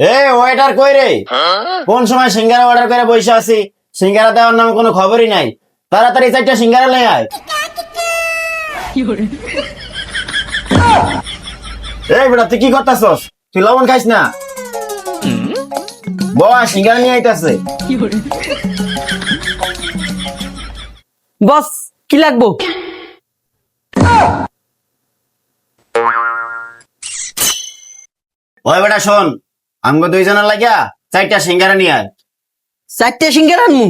এ waiter কই রে? কোন সময় সিঙ্গারা অর্ডার করে বসে আছি? সিঙ্গারা দেওয়ার নাম কোনো খবরই নাই। তাড়াতাড়ি চারটা সিঙ্গারা লে আয়। এই বেটা তুই কি করতাছস? তুই লবণ খাইস না? বাবা সিঙ্গারা নিয়ে আইতাছে। বস কি লাগবো? ওই বেটা শোন। আমগো দুইজনের লাগিয়া চারটা সিঙ্গারা নিয়ে আয়। চারটে সিঙ্গার আনমু?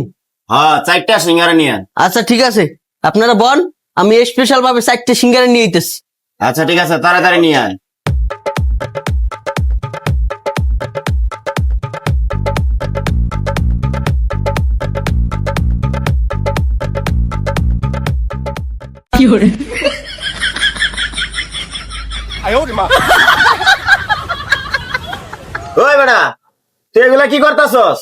হ্যাঁ চারটা সিঙ্গারা নিয়ে আয়। আচ্ছা ঠিক আছে। আপনারা বন আমি স্পেশাল ভাবে চারটে সিঙ্গারা নিয়ে আইতেছি। আচ্ছা ঠিক আছে তাড়াতাড়ি নিয়ে আয়। ওই বেটা তুই এগুলা কি করতাছস?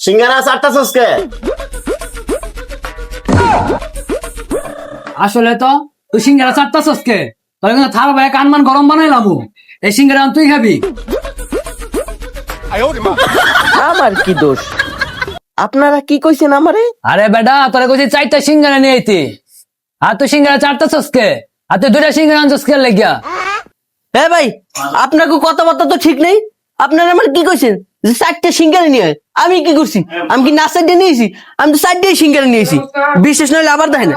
সিঙ্গারা চারটাছস কে? আসলে তো তুই সিঙ্গারা চারটা সসকে তোর কিন্তু থার ভাই কানমান গরম বানাইলাম এই সিঙ্গারা তুই খাবি। আমার কি দোষ? আপনারা কি কইছেন আমারে? আরে বেটা তোরা কইছি চারটা সিঙ্গারা নিয়ে আইতি। আর তুই সিঙ্গারা চারটা সসকে আর তুই দুটা সিঙ্গারা আনছস কে লাগিয়া? এ ভাই আপনাকে কথাবার্তা তো ঠিক নেই। আপনারা আমার কি কইছেন? যে চারটে সিঙ্গারা নিয়ে আমি কি করছি? আমি কি না চারটে নিয়েছি? আমি তো চারটে সিঙ্গারা নিয়েছি। বিশেষ নইলে আবার দেখেন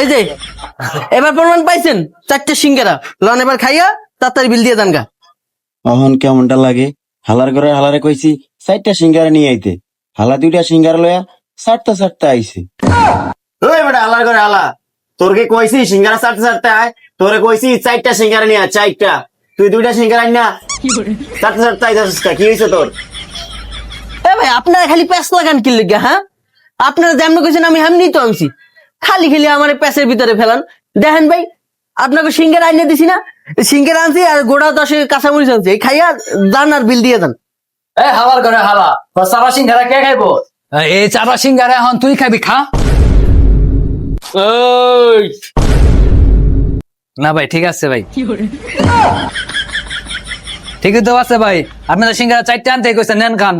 এই যে এবার প্রমাণ পাইছেন? চারটে সিঙ্গারা। লন এবার খাইয়া তাড়াতাড়ি বিল দিয়ে দেন গা। অহন কেমনটা লাগে? হালার করে হালারে কইছি চারটা সিঙ্গারা নিয়ে আইতে। হালা দুইটা সিঙ্গারা লয়া সাতটা সাতটা আইছে। ওই বেটা হালার করে হালা। তোরকে কইছি সিঙ্গারা সাতটা সাতটা আয়। তোরে কইছি চারটা সিঙ্গারা নিয়ে চারটা। তুই দুইটা সিঙ্গারা আইন না। সাতটা সাতটা আইতাছিস কি? হইছে তোর? এ ভাই আপনারা খালি প্যাস লাগান কি লিগা হ্যাঁ? আপনারা যেমন কইছেন আমি হেমনি তো আনছি খালি খালি আমার প্যাসের ভিতরে ফেলান। দেখেন ভাই আপনাকে সিঙ্গের আইনে দিছি না। সিঙ্গের আনছি আর গোড়া দশে কাঁচামরিচ আনছি। এই খাইয়া দান আর বিল দিয়ে দেন এ হালার করে হালা। তোর চারা সিঙ্গারা কে খাইবো? এই চারা সিঙ্গারা এখন তুই খাবি খা। না ভাই ঠিক আছে ভাই। ঠিকই তো আছে ভাই। আপনাদের সিঙ্গারা চারটে আনতে কইছেন নেন খান।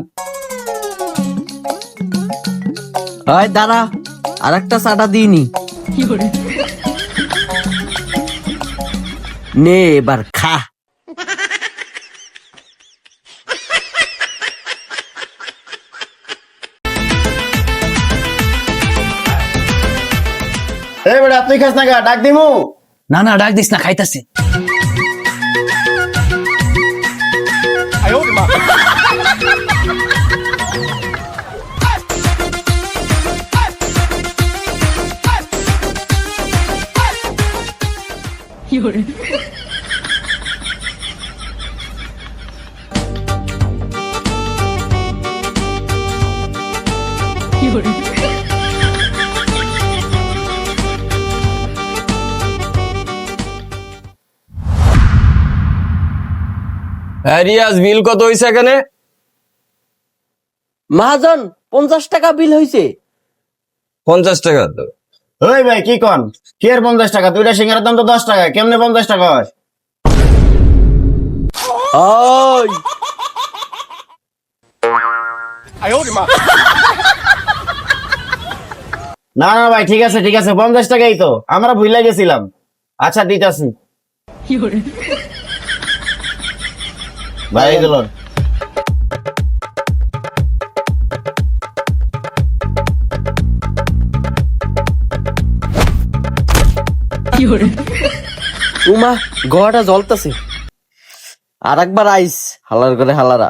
হয় দাঁড়া আর একটা চাটা দিইনি। নে এবার খা। এই বেটা তুই খাস না গা ডাক দিমু। না না ডাক দিস না খাইতাছি। রিয়াজ বিল কত হইছে এখানে? মহাজন পঞ্চাশ টাকা বিল হয়েছে পঞ্চাশ টাকা। তো ওই ভাই কি কন? কি এর পঞ্চাশ টাকা? দুইটা সিঙ্গারার দাম তো দশ টাকা। কেমনে পঞ্চাশ টাকা হয়? ওই। না না ভাই ঠিক আছে ঠিক আছে পঞ্চাশ টাকাই তো। আমরা ভুলে গেছিলাম। আচ্ছা দিতাছি। ভাই দিলন। উমা গোয়াটা জ্বলতেছে আর একবার আইস হালার করে হালারা